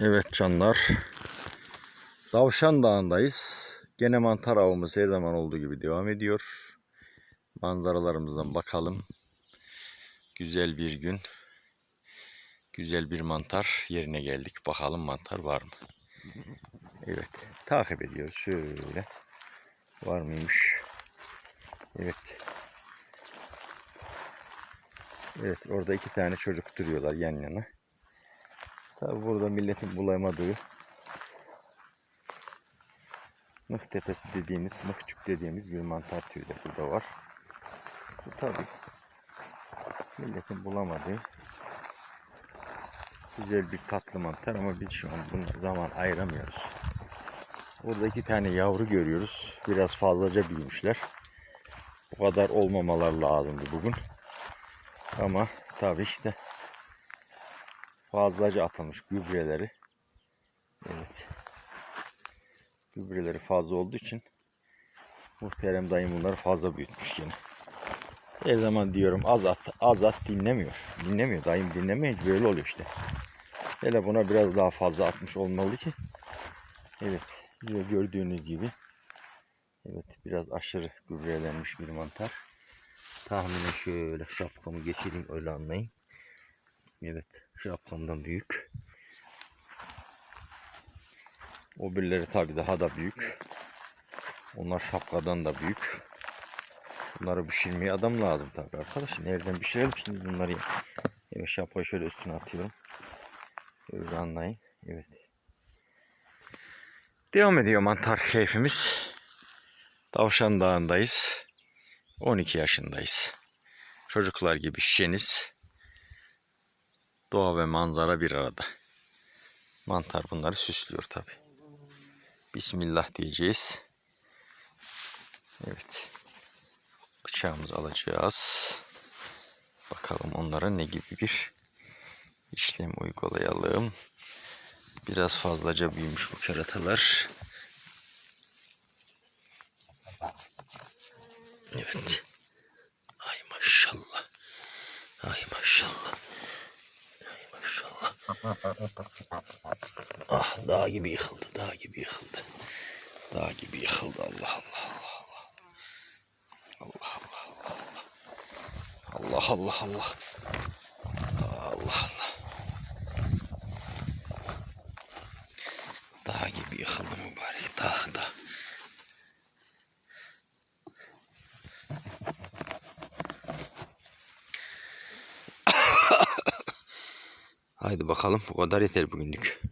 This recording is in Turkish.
Evet canlar. Tavşan Dağı'ndayız. Gene mantar avımız her zaman olduğu gibi devam ediyor. Manzaralarımızdan bakalım. Güzel bir gün. Güzel bir mantar yerine geldik. Bakalım mantar var mı? Evet. Takip ediyoruz. Şöyle. Var mıymış? Evet. Evet orada iki tane çocuk duruyorlar yan yana. Tabi burada milletin bulamadığı mıh tepesi dediğimiz, mıhçuk dediğimiz bir mantar türü de burada var. Bu tabi milletin bulamadığı güzel bir tatlı mantar ama biz şu an buna zaman ayıramıyoruz. Burada iki tane yavru görüyoruz. Biraz fazlaca büyümüşler. Bu kadar olmamalar lazımdı bugün. Ama tabi işte fazlaca atılmış gübreleri. Evet. Gübreleri fazla olduğu için muhterem dayım bunları fazla büyütmüş yine. Her zaman diyorum az at, az at dinlemiyor. Dinlemiyor. Dayım dinlemeyince böyle oluyor işte. Hele buna biraz daha fazla atmış olmalı ki. Evet. Gördüğünüz gibi. Evet biraz aşırı gübrelenmiş bir mantar. Tahminen şöyle şapkamı geçireyim öyle anlayın. Evet şapkamdan büyük. O birileri tabi daha da büyük. Onlar şapkadan da büyük. Bunları pişirmeye adam lazım tabi arkadaşlar. Nereden pişirelim şimdi bunları? Evet şapkayı şöyle üstüne atıyorum. Öyle anlayın. Evet. Devam ediyor mantar keyfimiz. Tavşan Dağı'ndayız. 12 yaşındayız. Çocuklar gibi şişeniz. Doğa ve manzara bir arada. Mantar bunları süslüyor tabi. Bismillah diyeceğiz. Evet. Bıçağımızı alacağız. Bakalım onlara ne gibi bir işlem uygulayalım. Biraz fazlaca büyümüş bu keratalar. Evet. Ay maşallah. Ay maşallah. Ay maşallah. Ah dağ gibi yıkıldı. Dağ gibi yıkıldı. Dağ gibi yıkıldı. Allah Allah Allah Allah. Allah Allah Allah. Allah Allah Allah. Allah Allah. Dağ gibi yıkıldı mübarek. Dağ dağ. Haydi bakalım bu kadar yeter bugünlük.